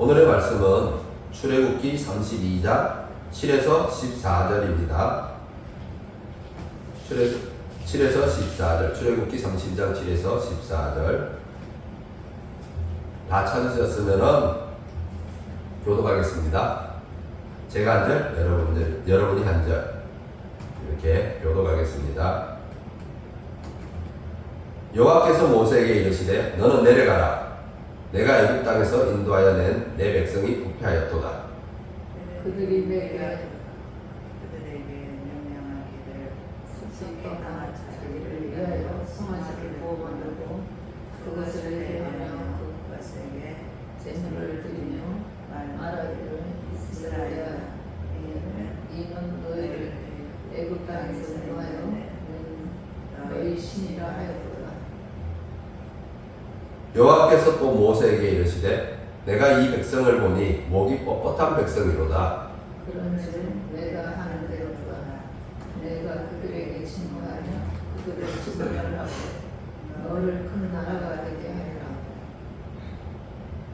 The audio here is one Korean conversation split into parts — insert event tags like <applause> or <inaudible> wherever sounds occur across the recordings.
오늘의 말씀은 출애굽기 32장 7에서 14절입니다. 7에서, 7에서 14절. 출애굽기 32장 7에서 14절. 다 찾으셨으면은 교독하겠습니다. 제가 한 절, 여러분들, 여러분이 한 절. 이렇게 교독하겠습니다. 여호와께서 모세에게 이르시되 너는 내려가라. 내가 애굽 땅에서 인도하여 낸 내 백성이 부패하였도다. 그들이 내게 그들에게 명령하기를 숙성과 자기를 위하여 송아지를 구워 만들고 그것을 회개하며 그것에게 제물을 드리며 말하기를 이스라엘아 이는 너희를 애굽 땅에서 인도하여 낸 너희 신이라 하였도다. 여호와께서 또 모세에게 이르시되 내가 이 백성을 보니 목이 뻣뻣한 백성이로다. 그런즉 내가 하는 대로 두라. 내가 그들에게 진노하며 그들을 지불하라고 너를 큰 나라가 되게 하리라.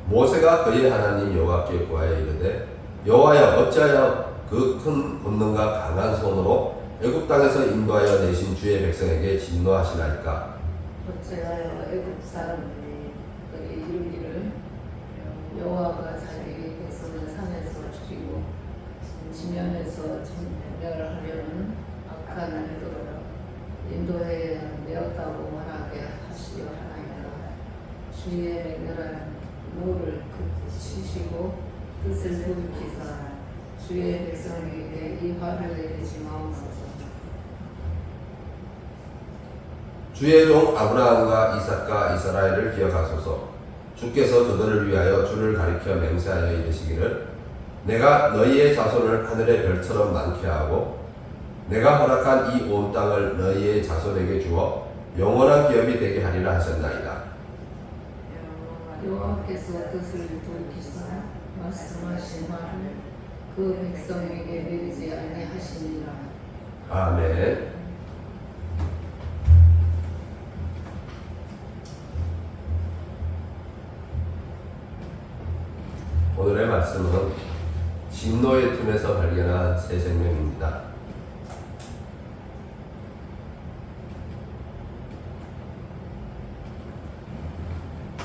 모세가 그의 하나님 여호와께 구하여 이르되 여호와여 어찌하여 그 큰 권능과 강한 손으로 애굽 땅에서 인도하여 내신 주의 백성에게 진노하시나이까 어찌하여 애굽 이르기를 여호와가 자기 백성을 산에서 죽이고 지면에서 정멸하려는 악한 일들을 인도해 내었다고 말하게 하시려 하나이다. 주의 맹렬한 노를 그치시고 뜻을 돌이키사 주의 백성에게 이 화를 내리지 마옵소서. 주의 종 아브라함과 이삭과 이스라엘을 기억하소서 주께서 그들을 위하여 주를 가리켜 맹세하여 이르시기를 내가 너희의 자손을 하늘의 별처럼 많게 하고 내가 허락한 이 온 땅을 너희의 자손에게 주어 영원한 기업이 되게 하리라 하셨나이다. 여호와께서 뜻을 돌이키사 말씀하신 말을 그 백성에게 내리지 아니하시니라. 아멘. 말씀은 진노의 틈에서 발견한 새 생명입니다.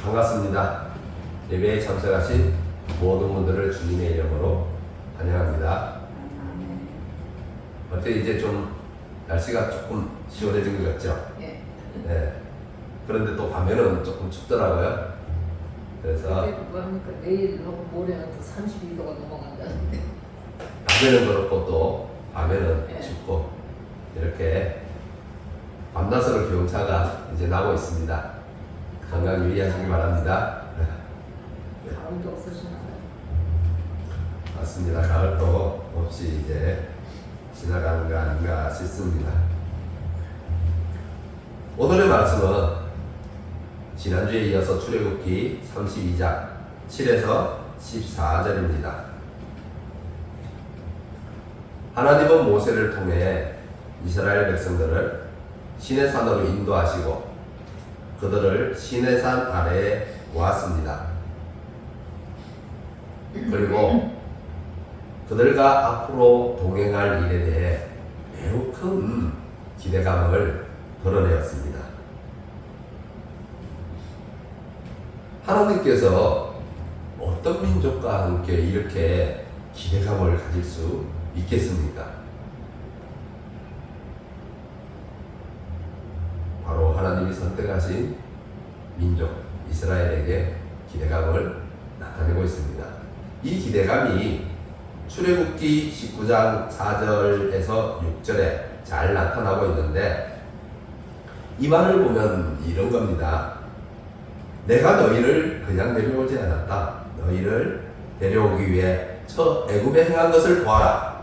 반갑습니다. 예배에 참석하신 모든 분들을 주님의 이름으로 환영합니다. 어때 이제 좀 날씨가 조금 시원해진 것 같죠? 예. 네. 그런데 또 밤에는 조금 춥더라고요. 그래서 그때 뭐 합니까? 내일하고 모레는 또 32도가 넘어간다는데. 낮에는 그렇고 또 밤에는 네. 춥고 이렇게 밤낮으로 기온차가 이제 나고 있습니다. 건강 유의하시기 바랍니다. <laughs> 가을도 없으시나요? 맞습니다. 가을도 없이 이제 지나가는 거 아닌가 싶습니다. 오늘의 말씀은 지난주에 이어서 출애굽기 32장 7에서 14절입니다. 하나님은 모세를 통해 이스라엘 백성들을 시내 산으로 인도하시고 그들을 시내산 아래에 모았습니다. 그리고 그들과 앞으로 동행할 일에 대해 매우 큰 기대감을 드러내었습니다. 하나님께서 어떤 민족과 함께 이렇게 기대감을 가질 수 있겠습니까? 바로 하나님이 선택하신 민족 이스라엘에게 기대감을 나타내고 있습니다. 이 기대감이 출애굽기 19장 4절에서 6절에 잘 나타나고 있는데 이 말을 보면 이런 겁니다. 내가 너희를 그냥 데려오지 않았다. 너희를 데려오기 위해 저 애굽에 행한 것을 보아라.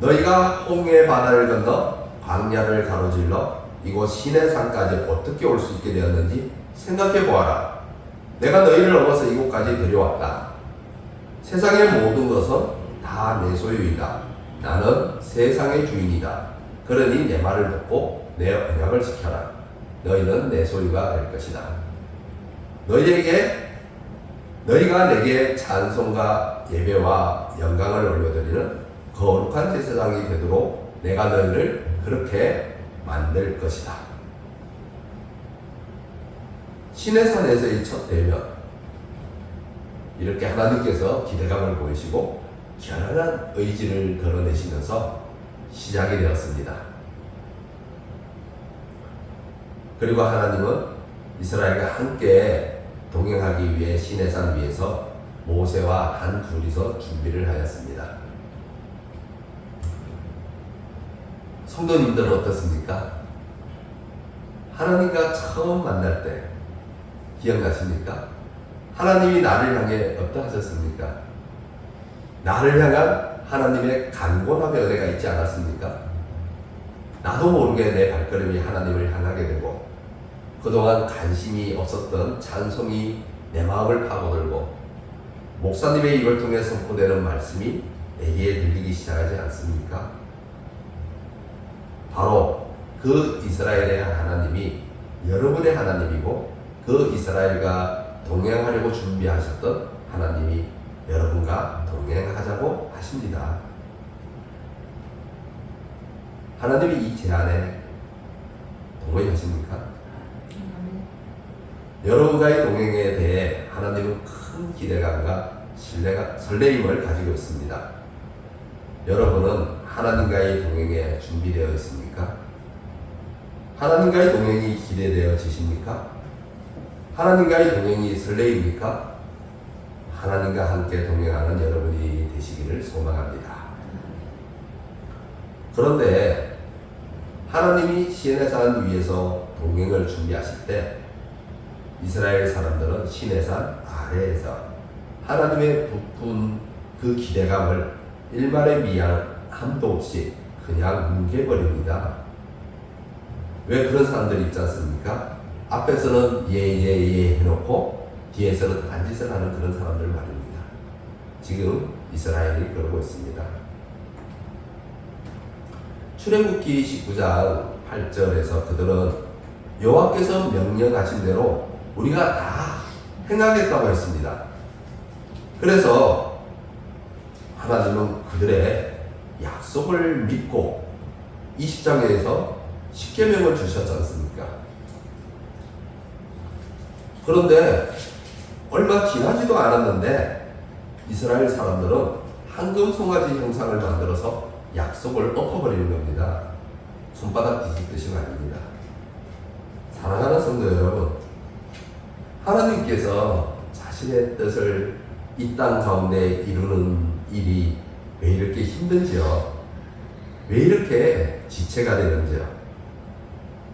너희가 홍해 바다를 건너 광야를 가로질러 이곳 시내산까지 어떻게 올 수 있게 되었는지 생각해 보아라. 내가 너희를 넘어서 이곳까지 데려왔다. 세상의 모든 것은 다 내 소유이다. 나는 세상의 주인이다. 그러니 내 말을 듣고 내 언약을 지켜라. 너희는 내 소유가 될 것이다. 너희에게 너희가 내게 찬송과 예배와 영광을 올려드리는 거룩한 제사장이 되도록 내가 너희를 그렇게 만들 것이다. 신의 산에서의 첫 대면 이렇게 하나님께서 기대감을 보이시고 결연한 의지를 드러내시면서 시작이 되었습니다. 그리고 하나님은 이스라엘과 함께 동행하기 위해 시내산 위에서 모세와 한 둘이서 준비를 하였습니다. 성도님들은 어떻습니까? 하나님과 처음 만날 때 기억나십니까? 하나님이 나를 향해 어떠 하셨습니까? 나를 향한 하나님의 간곤함의 은혜가 있지 않았습니까? 나도 모르게 내 발걸음이 하나님을 향하게 되고 그동안 관심이 없었던 찬송이 내 마음을 파고들고 목사님의 입을 통해 선포되는 말씀이 내게 들리기 시작하지 않습니까? 바로 그 이스라엘의 하나님이 여러분의 하나님이고 그 이스라엘과 동행하려고 준비하셨던 하나님이 여러분과 동행하자고 하십니다. 하나님이 이 제안에 동의하십니까? 여러분과의 동행에 대해 하나님은 큰 기대감과 신뢰가, 설레임을 가지고 있습니다. 여러분은 하나님과의 동행에 준비되어 있습니까? 하나님과의 동행이 기대되어지십니까? 하나님과의 동행이 설레입니까? 하나님과 함께 동행하는 여러분이 되시기를 소망합니다. 그런데 하나님이 시내산 위에서 동행을 준비하실 때 이스라엘 사람들은 시내산 아래에서 하나님의 부푼 그 기대감을 일말의 미안함도 없이 그냥 뭉개버립니다. 왜 그런 사람들이 있지 않습니까? 앞에서는 예예예 해놓고 뒤에서는 딴짓을 하는 그런 사람들 말입니다. 지금 이스라엘이 그러고 있습니다. 출애굽기 19장 8절에서 그들은 여호와께서 명령하신 대로 우리가 다 행하겠다고 했습니다. 그래서 하나님은 그들의 약속을 믿고 20장에서 십계명을 주셨지 않습니까? 그런데 얼마 지나지도 않았는데 이스라엘 사람들은 황금 송아지 형상을 만들어서 약속을 엎어버리는 겁니다. 손바닥 뒤집듯이 말입니다. 사랑하는 성도 여러분, 하나님께서 자신의 뜻을 이 땅 가운데 이루는 일이 왜 이렇게 힘든지요? 왜 이렇게 지체가 되는지요?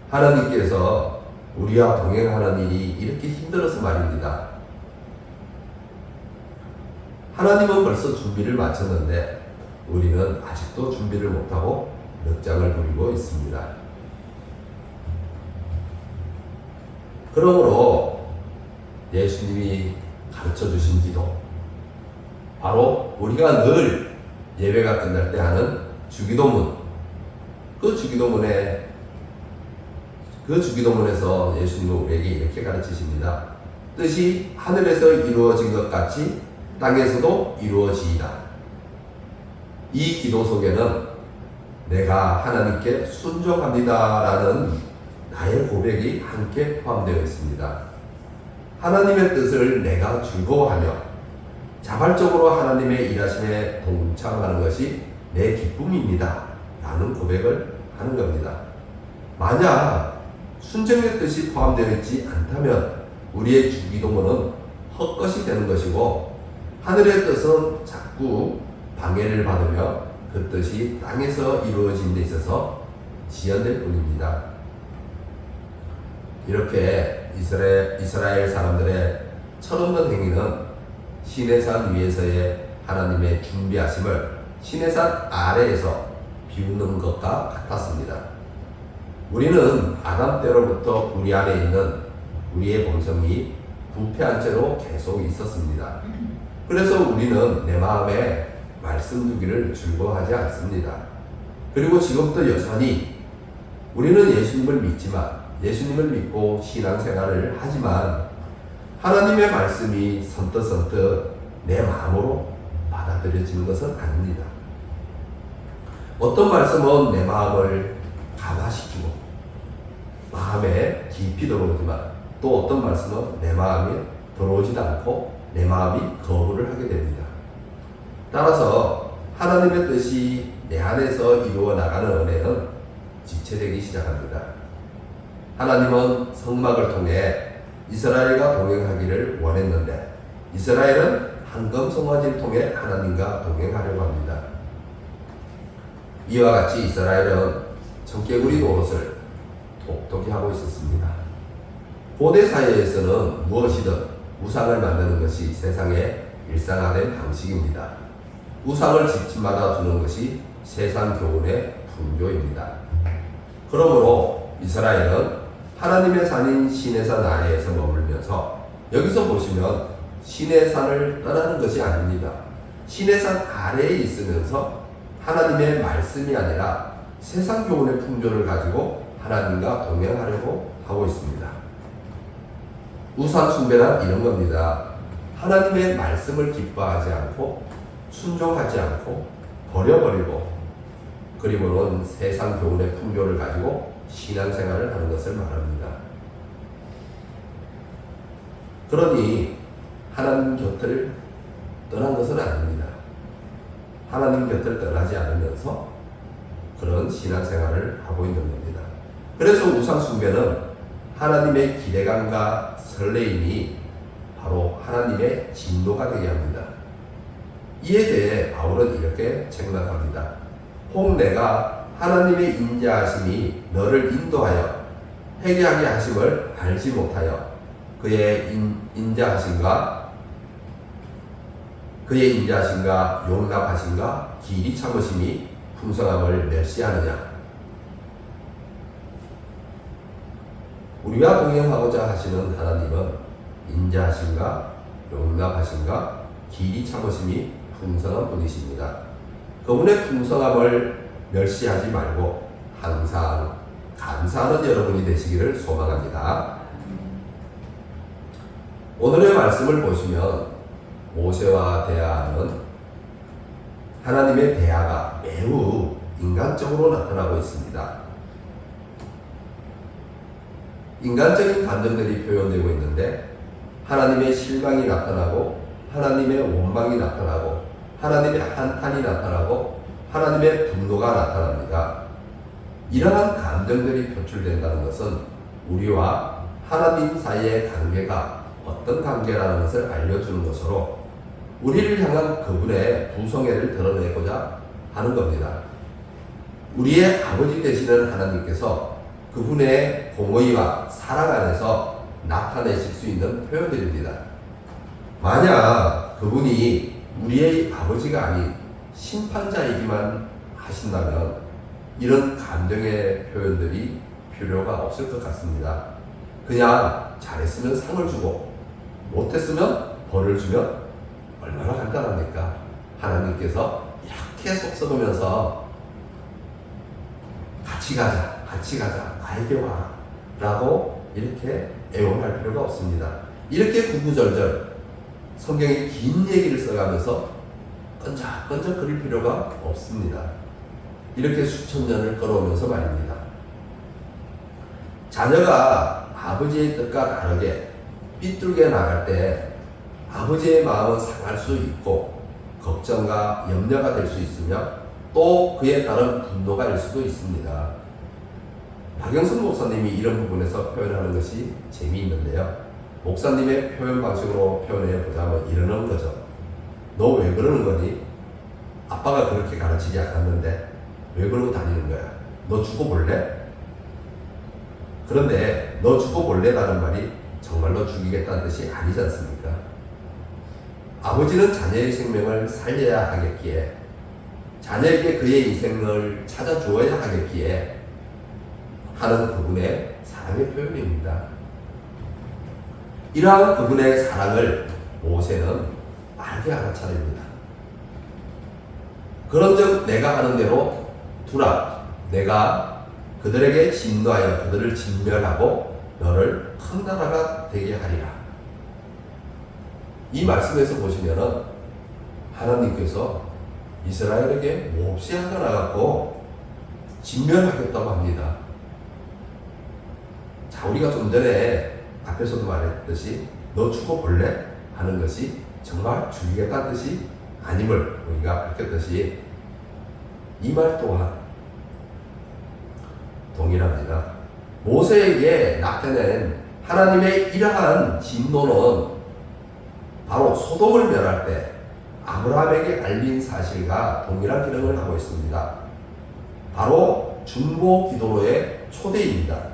하나님께서 우리와 동행하는 일이 이렇게 힘들어서 말입니다. 하나님은 벌써 준비를 마쳤는데 우리는 아직도 준비를 못하고 넉장을 부리고 있습니다. 그러므로 예수님이 가르쳐 주신 기도, 바로 우리가 늘 예배가 끝날 때 하는 주기도문, 그 주기도문에 그 주기도문에서 예수님은 우리에게 이렇게 가르치십니다. 뜻이 하늘에서 이루어진 것 같이 땅에서도 이루어지이다. 이 기도 속에는 내가 하나님께 순종합니다라는 나의 고백이 함께 포함되어 있습니다. 하나님의 뜻을 내가 즐거워하며 자발적으로 하나님의 일하심에 동참하는 것이 내 기쁨입니다. 라는 고백을 하는 겁니다. 만약 순종의 뜻이 포함되어 있지 않다면 우리의 주기도문은 헛것이 되는 것이고 하늘의 뜻은 자꾸 방해를 받으며 그 뜻이 땅에서 이루어진 데 있어서 지연될 뿐입니다. 이렇게 이스라엘, 이스라엘 사람들의 철없는 행위는 시내산 위에서의 하나님의 준비하심을 시내산 아래에서 비우는 것과 같았습니다. 우리는 아담 때로부터 우리 안에 있는 우리의 본성이 부패한 채로 계속 있었습니다. 그래서 우리는 내 마음에 말씀 두기를 즐거워하지 않습니다. 그리고 지금도 여전히 우리는 예수님을 믿지만 예수님을 믿고 신앙생활을 하지만 하나님의 말씀이 선뜻선뜻 내 마음으로 받아들여지는 것은 아닙니다. 어떤 말씀은 내 마음을 감화시키고 마음에 깊이 들어오지만 또 어떤 말씀은 내 마음에 들어오지도 않고 내 마음이 거부를 하게 됩니다. 따라서 하나님의 뜻이 내 안에서 이루어 나가는 은혜는 지체되기 시작합니다. 하나님은 성막을 통해 이스라엘과 동행하기를 원했는데 이스라엘은 황금 송아지를 통해 하나님과 동행하려고 합니다. 이와 같이 이스라엘은 청개구리 노릇을 독특히 하고 있었습니다. 고대 사회에서는 무엇이든 우상을 만드는 것이 세상의 일상화된 방식입니다. 우상을 집집마다 두는 것이 세상 교훈의 풍조입니다. 그러므로 이스라엘은 하나님의 산인 시내산 아래에서 머물면서 여기서 보시면 시내산을 떠나는 것이 아닙니다. 시내산 아래에 있으면서 하나님의 말씀이 아니라 세상 교훈의 풍조를 가지고 하나님과 동행하려고 하고 있습니다. 우상 숭배란 이런 겁니다. 하나님의 말씀을 기뻐하지 않고 순종하지 않고 버려버리고 그리고는 세상 교훈의 풍조를 가지고 신앙생활을 하는 것을 말합니다. 그러니 하나님 곁을 떠난 것은 아닙니다. 하나님 곁을 떠나지 않으면서 그런 신앙생활을 하고 있는 겁니다. 그래서 우상숭배는 하나님의 기대감과 설레임이 바로 하나님의 진노가 되게 합니다. 이에 대해 바울은 이렇게 책망합니다. 혹 내가 하나님의 인자하심이 너를 인도하여 회개하게 하심을 알지 못하여 그의 인, 인자하심과 그의 인자하심과 용납하심과 길이 참으심이 풍성함을 멸시하느냐 우리와 동행하고자 하시는 하나님은 인자하심과 용납하심과 길이 참으심이 풍성한 분이십니다. 그분의 풍성함을 멸시하지 말고 항상 감사하는 여러분이 되시기를 소망합니다. 오늘의 말씀을 보시면 모세와 대화하는 하나님의 대화가 매우 인간적으로 나타나고 있습니다. 인간적인 감정들이 표현되고 있는데 하나님의 실망이 나타나고 하나님의 원망이 나타나고 하나님의 한탄이 나타나고 하나님의 분노가 나타납니다. 이러한 감정들이 표출된다는 것은 우리와 하나님 사이의 관계가 어떤 관계라는 것을 알려주는 것으로 우리를 향한 그분의 부성애를 드러내고자 하는 겁니다. 우리의 아버지 되시는 하나님께서 그분의 공의와 사랑 안에서 나타내실 수 있는 표현들입니다. 만약 그분이 우리의 아버지가 아닌 심판자이기만 하신다면 이런 감정의 표현들이 필요가 없을 것 같습니다. 그냥 잘했으면 상을 주고 못했으면 벌을 주면 얼마나 간단합니까? 하나님께서 이렇게 속 썩으면서 같이 가자, 같이 가자, 나에게 와. 라고 이렇게 애원할 필요가 없습니다. 이렇게 구구절절 성경의 긴 얘기를 써가면서 끈적끈적 그릴 필요가 없습니다. 이렇게 수천 년을 걸어오면서 말입니다. 자녀가 아버지의 뜻과 다르게 삐뚤게 나갈 때 아버지의 마음은 상할 수 있고 걱정과 염려가 될 수 있으며 또 그에 따른 분노가 일 수도 있습니다. 박영선 목사님이 이런 부분에서 표현하는 것이 재미있는데요. 목사님의 표현 방식으로 표현해 보자면 이러는 거죠. 너 왜 그러는 거니? 아빠가 그렇게 가르치지 않았는데 왜 그러고 다니는 거야? 너 죽어볼래? 그런데 너 죽어볼래라는 말이 정말로 죽이겠다는 뜻이 아니지 않습니까? 아버지는 자녀의 생명을 살려야 하겠기에 자녀에게 그의 인생을 찾아주어야 하겠기에 하는 그분의 사랑의 표현입니다. 이러한 그분의 사랑을 모세는 빠르게 알아차립니다. 그런즉 내가 하는 대로 두라. 내가 그들에게 진노하여 그들을 진멸하고 너를 큰 나라가 되게 하리라. 이 말씀에서 보시면은 하나님께서 이스라엘에게 몹시 화가 나갖고 진멸하겠다고 합니다. 자, 우리가 좀 전에 앞에서도 말했듯이 너 죽어볼래? 하는 것이 정말 죽이겠다는 뜻이 아님을 우리가 밝혔듯이 이 말 또한 동일합니다. 모세에게 나타낸 하나님의 이러한 진노는 바로 소돔을 멸할 때 아브라함에게 알린 사실과 동일한 기능을 하고 있습니다. 바로 중보 기도로의 초대입니다.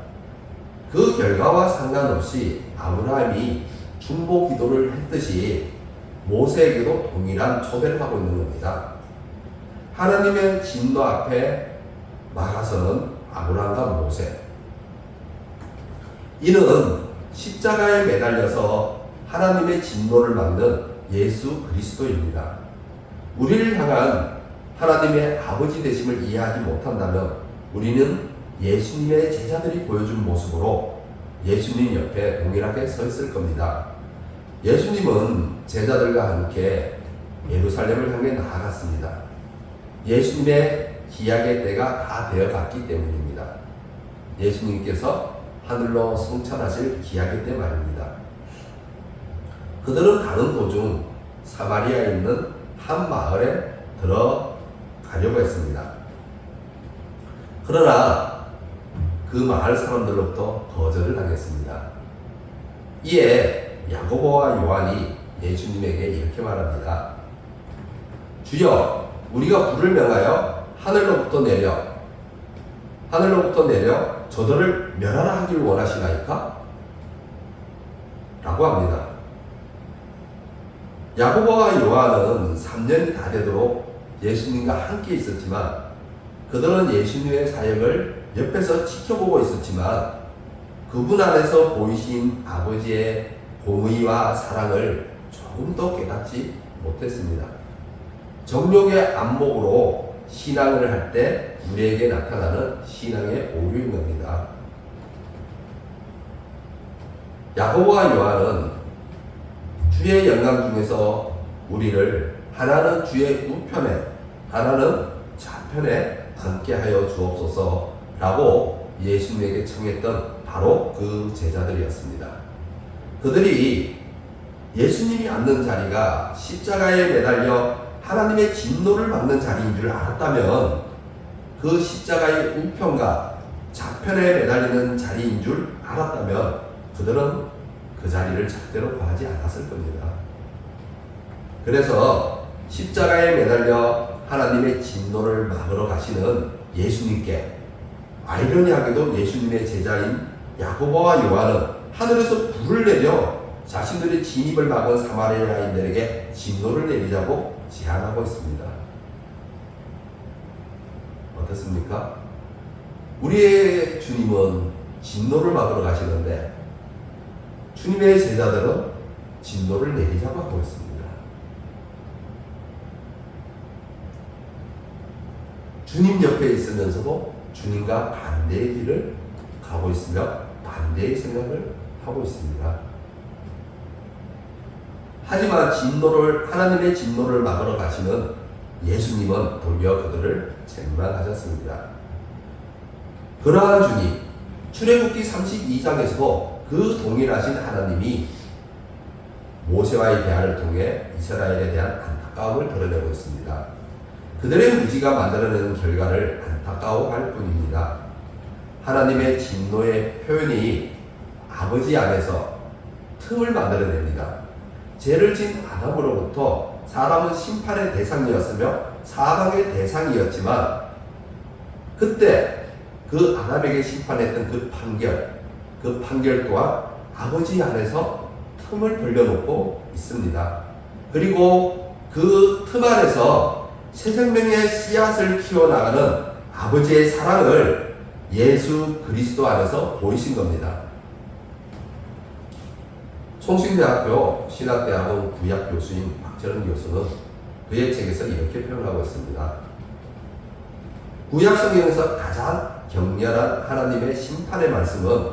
그 결과와 상관없이 아브라함이 중보 기도를 했듯이 모세에게도 동일한 초대를 하고 있는 겁니다. 하나님의 진노 앞에 막아서는 아브라함과 모세. 이는 십자가에 매달려서 하나님의 진노를 막는 예수 그리스도입니다. 우리를 향한 하나님의 아버지 되심을 이해하지 못한다면 우리는 예수님의 제자들이 보여준 모습으로 예수님 옆에 동일하게 서 있을 겁니다. 예수님은 제자들과 함께 예루살렘을 향해 나아갔습니다. 예수님의 기약의 때가 다 되어 갔기 때문입니다. 예수님께서 하늘로 승천하실 기약의 때 말입니다. 그들은 가는 도중 사마리아에 있는 한 마을에 들어가려고 했습니다. 그러나 그 마을 사람들로부터 거절을 당했습니다. 이에 야고보와 요한이 예수님에게 이렇게 말합니다. 주여, 우리가 불을 명하여 하늘로부터 내려 하늘로부터 내려 저들을 멸하라 하기를 원하시나이까? 라고 합니다. 야고보와 요한은 3년이 다 되도록 예수님과 함께 있었지만 그들은 예수님의 사역을 옆에서 지켜보고 있었지만 그분 안에서 보이신 아버지의 공의와 사랑을 조금 더 깨닫지 못했습니다. 정욕의 안목으로 신앙을 할 때 우리에게 나타나는 신앙의 오류인 겁니다. 야고보와 요한은 주의 영광 중에서 우리를 하나는 주의 우편에 하나는 좌편에 앉게 하여 주옵소서라고 예수님에게 청했던 바로 그 제자들이었습니다. 그들이 예수님이 앉는 자리가 십자가에 매달려 하나님의 진노를 받는 자리인 줄 알았다면 그 십자가의 우편과 좌편에 매달리는 자리인 줄 알았다면 그들은 그 자리를 절대로 구하지 않았을 겁니다. 그래서 십자가에 매달려 하나님의 진노를 막으러 가시는 예수님께 아이러니하게도 예수님의 제자인 야고보와 요한은 하늘에서 불을 내려 자신들의 진입을 막은 사마리아인들에게 진노를 내리자고 제안하고 있습니다. 어떻습니까? 우리의 주님은 진노를 막으러 가시는데 주님의 제자들은 진노를 내리자고 하고 있습니다. 주님 옆에 있으면서도 주님과 반대의 길을 가고 있으며 반대의 생각을 하고 있습니다. 하지만 진노를 하나님의 진노를 막으러 가시는 예수님은 도리어 그들을 책망하셨습니다. 그러한 주님 출애굽기 32장에서도 그 동일하신 하나님이 모세와의 대화를 통해 이스라엘에 대한 안타까움을 드러내고 있습니다. 그들의 무지가 만들어내는 결과를 안타까워할 뿐입니다. 하나님의 진노의 표현이 아버지 안에서 틈을 만들어냅니다. 죄를 진 아담으로부터 사람은 심판의 대상이었으며 사방의 대상이었지만 그때 그 아담에게 심판했던 그 판결, 그 판결 또한 아버지 안에서 틈을 벌려놓고 있습니다. 그리고 그 틈 안에서 새 생명의 씨앗을 키워나가는 아버지의 사랑을 예수 그리스도 안에서 보이신 겁니다. 총신대학교 신학대학원 구약 교수인 박철은 교수는 그의 책에서 이렇게 표현하고 있습니다. 구약 성경에서 가장 격렬한 하나님의 심판의 말씀은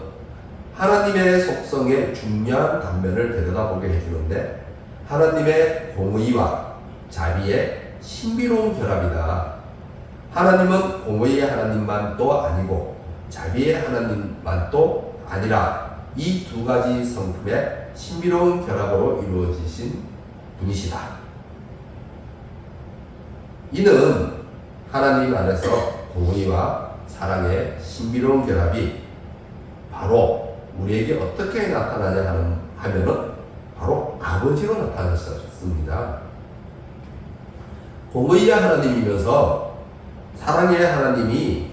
하나님의 속성의 중요한 단면을 들여다보게 해주는데 하나님의 공의와 자비의 신비로운 결합이다. 하나님은 공의의 하나님만도 아니고 자비의 하나님만도 아니라 이 두 가지 성품의 신비로운 결합으로 이루어지신 분이시다. 이는 하나님 안에서 공의와 사랑의 신비로운 결합이 바로 우리에게 어떻게 나타나냐 하는 하면은 바로 아버지로 나타나셨습니다. 공의의 하나님이면서 사랑의 하나님이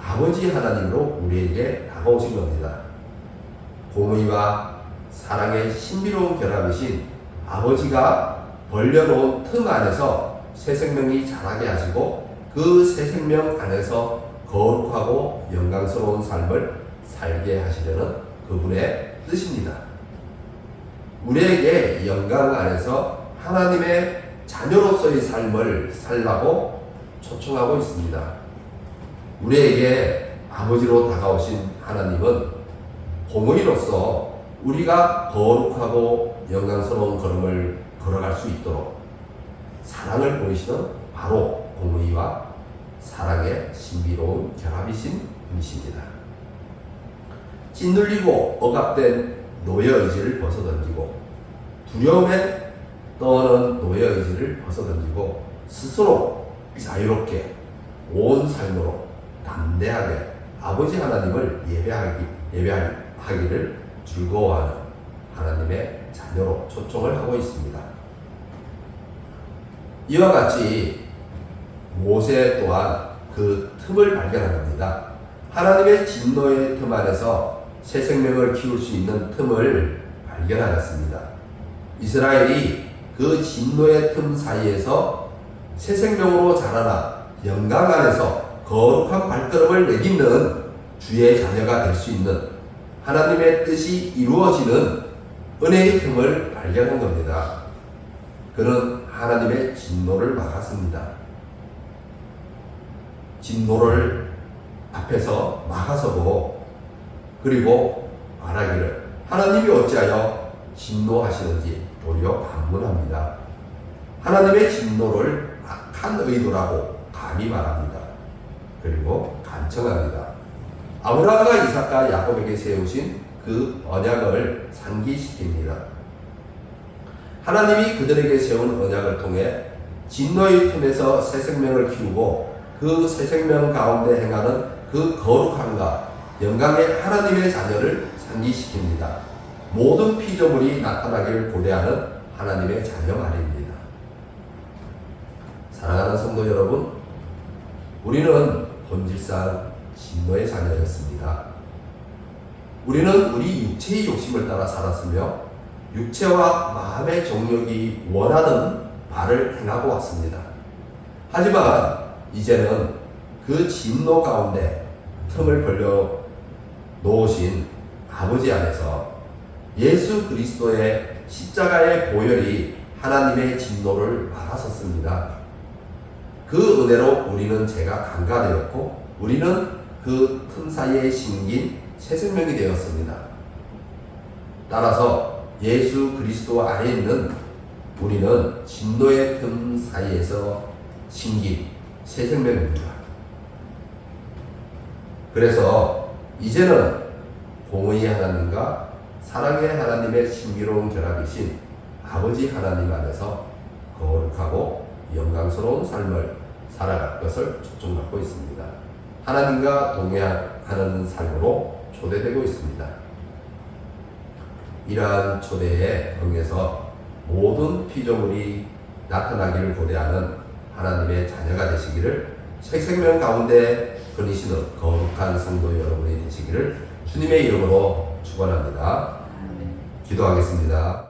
아버지 하나님으로 우리에게 다가오신 겁니다. 공의와 사랑의 신비로운 결합이신 아버지가 벌려놓은 틈 안에서 새 생명이 자라게 하시고 그 새 생명 안에서 거룩하고 영광스러운 삶을 살게 하시려는 그분의 뜻입니다. 우리에게 영광 안에서 하나님의 자녀로서의 삶을 살라고 초청하고 있습니다. 우리에게 아버지로 다가오신 하나님은 공의로서 우리가 거룩하고 영광스러운 걸음을 걸어갈 수 있도록 사랑을 보이시는 바로 공의와 사랑의 신비로운 결합이신 분이십니다. 짓눌리고 억압된 노예 의지를 벗어던지고 두려움에 떠오는 노예 의지를 벗어던지고 스스로 자유롭게 온 삶으로 담대하게 아버지 하나님을 예배하기, 예배하기를 즐거워하는 하나님의 자녀로 초청을 하고 있습니다. 이와 같이 모세 또한 그 틈을 발견한 겁니다. 하나님의 진노의 틈 안에서 새 생명을 키울 수 있는 틈을 발견하였습니다. 이스라엘이 그 진노의 틈 사이에서 새 생명으로 자라나 영광 안에서 거룩한 발걸음을 내딛는 주의 자녀가 될 수 있는 하나님의 뜻이 이루어지는 은혜의 틈을 발견한 겁니다. 그는 하나님의 진노를 막았습니다. 진노를 앞에서 막아서고 그리고 말하기를 하나님이 어찌하여 진노하시는지 도리어 반문합니다. 하나님의 진노를 악한 의도라고 감히 말합니다. 그리고 간청합니다. 아브라함과 이삭과 야곱에게 세우신 그 언약을 상기시킵니다. 하나님이 그들에게 세운 언약을 통해 진노의 틈에서 새 생명을 키우고 그 새 생명 가운데 행하는 그 거룩함과 영광의 하나님의 자녀를 상기시킵니다. 모든 피조물이 나타나기를 고대하는 하나님의 자녀 말입니다. 사랑하는 성도 여러분, 우리는 본질상 진노의 자녀였습니다. 우리는 우리 육체의 욕심을 따라 살았으며 육체와 마음의 정욕이 원하는 바를 행하고 왔습니다. 하지만 이제는 그 진노 가운데 틈을 벌려 놓으신 아버지 안에서 예수 그리스도의 십자가의 보혈이 하나님의 진노를 막아섰습니다. 그 은혜로 우리는 죄가 강가되었고 우리는 그 틈 사이에 심긴 새 생명이 되었습니다. 따라서 예수 그리스도 안에 있는 우리는 진노의 틈 사이에서 심긴 새 생명입니다. 그래서 이제는 공의의 하나님과 사랑의 하나님의 신비로운 결합이신 아버지 하나님 안에서 거룩하고 영광스러운 삶을 살아갈 것을 초청받고 있습니다. 하나님과 동행하는 삶으로 초대되고 있습니다. 이러한 초대에 응해서 모든 피조물이 나타나기를 고대하는 하나님의 자녀가 되시기를 새 생명 가운데 거니시는 거룩한 성도 여러분이 되시기를 주님의 이름으로 축원합니다. 기도하겠습니다.